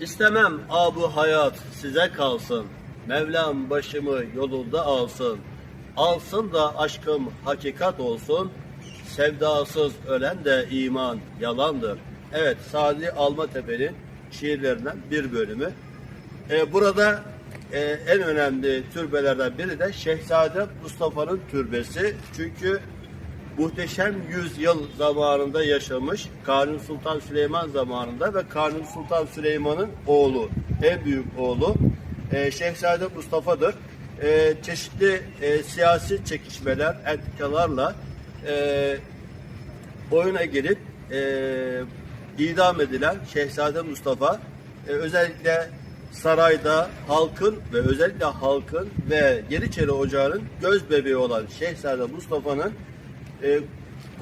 İstemem abu hayat size kalsın. Mevlam başımı yolunda alsın. Alsın da aşkım hakikat olsun. Sevdasız ölen de iman yalandır. Evet Sadi Almatepe'nin şiirlerinden bir bölümü. Ee, burada e, en önemli türbelerden biri de Şehzade Mustafa'nın türbesi. Çünkü muhteşem yüzyıl zamanında yaşamış Kanuni Sultan Süleyman zamanında ve Kanuni Sultan Süleyman'ın oğlu, en büyük oğlu e, Şehzade Mustafa'dır. E, çeşitli e, siyasi çekişmeler, entikalarla e, oyuna girip e, idam edilen Şehzade Mustafa e, özellikle sarayda halkın ve özellikle halkın ve Yeniçeri Ocağı'nın göz bebeği olan Şehzade Mustafa'nın e,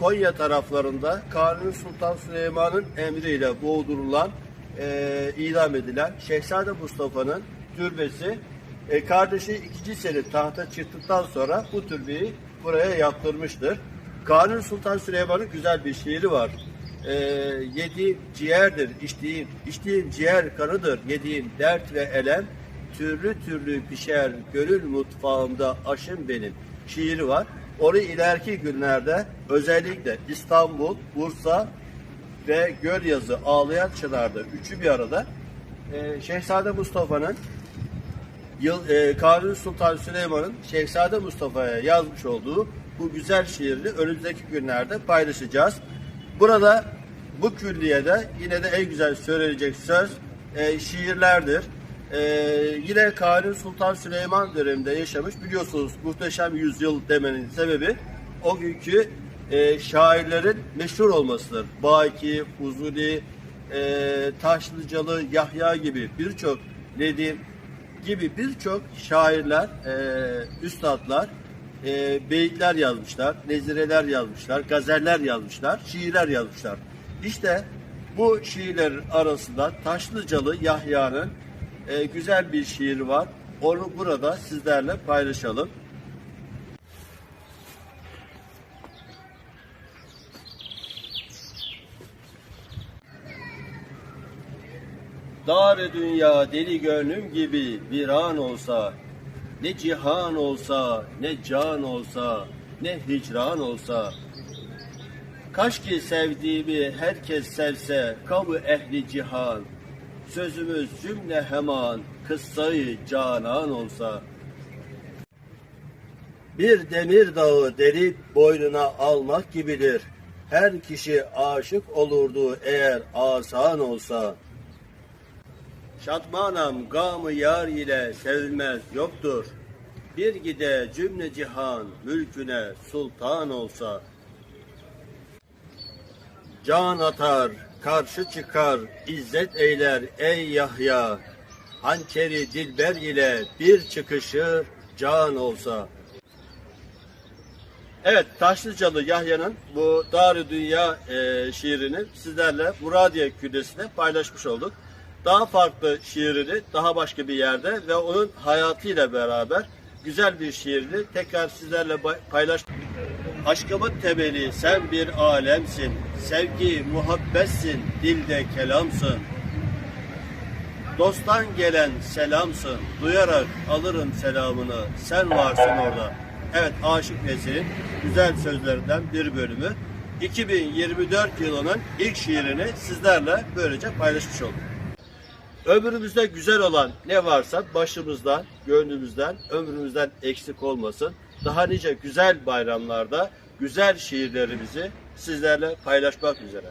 Konya taraflarında Kanuni Sultan Süleyman'ın emriyle boğdurulan, e, idam edilen Şehzade Mustafa'nın türbesi e, kardeşi 2. Selim tahta çıktıktan sonra bu türbeyi buraya yaptırmıştır. Kanuni Sultan Süleyman'ın güzel bir şiiri var. E, yediğim ciğerdir, içtiğim, içtiğim ciğer kanıdır, yediğim dert ve elem, türlü türlü pişer gönül mutfağımda aşım benim şiiri var. Onu ileriki günlerde özellikle İstanbul, Bursa ve Gölyazı Ağlayan Çınar'da üçü bir arada e, Şehzade Mustafa'nın Yıl, e, Kanuni Sultan Süleyman'ın Şehzade Mustafa'ya yazmış olduğu bu güzel şiirini önümüzdeki günlerde paylaşacağız. Burada bu külliyede yine de en güzel söylenecek söz e, şiirlerdir. E, yine Kanuni Sultan Süleyman döneminde yaşamış biliyorsunuz muhteşem yüzyıl demenin sebebi o günkü e, şairlerin meşhur olmasıdır. Baki, Fuzuli, e, Taşlıcalı, Yahya gibi birçok Nedim, gibi birçok şairler, e, üstadlar, e, beyitler yazmışlar, nezireler yazmışlar, gazeller yazmışlar, şiirler yazmışlar. İşte bu şiirlerin arasında Taşlıcalı Yahya'nın e, güzel bir şiiri var. Onu burada sizlerle paylaşalım. Dar dünya deli gönlüm gibi viran olsa, ne cihan olsa, ne can olsa, ne hicran olsa. Kaş ki sevdiğimi herkes sevse, kamu ehli cihan. Sözümüz cümle heman, kıssayı canan olsa. Bir demir dağı delip boynuna almak gibidir. Her kişi aşık olurdu eğer asan olsa. Şatmanam gamı yar ile sevilmez yoktur. Bir gide cümle cihan mülküne sultan olsa. Can atar, karşı çıkar, izzet eyler ey Yahya. Hançeri dilber ile bir çıkışı can olsa. Evet, Taşlıcalı Yahya'nın bu Darü Dünya e, şiirini sizlerle Muradiye Küllesi'ne paylaşmış olduk. Daha farklı şiirini daha başka bir yerde ve onun hayatıyla beraber güzel bir şiirini tekrar sizlerle paylaş. Aşkımın temeli sen bir alemsin. Sevgi muhabbetsin, dilde kelamsın. Dosttan gelen selamsın. Duyarak alırım selamını. Sen varsın orada. Evet Aşık Nesin'in güzel sözlerinden bir bölümü. 2024 yılının ilk şiirini sizlerle böylece paylaşmış olduk. Ömrümüzde güzel olan ne varsa başımızdan, gönlümüzden, ömrümüzden eksik olmasın. Daha nice güzel bayramlarda güzel şiirlerimizi sizlerle paylaşmak üzere.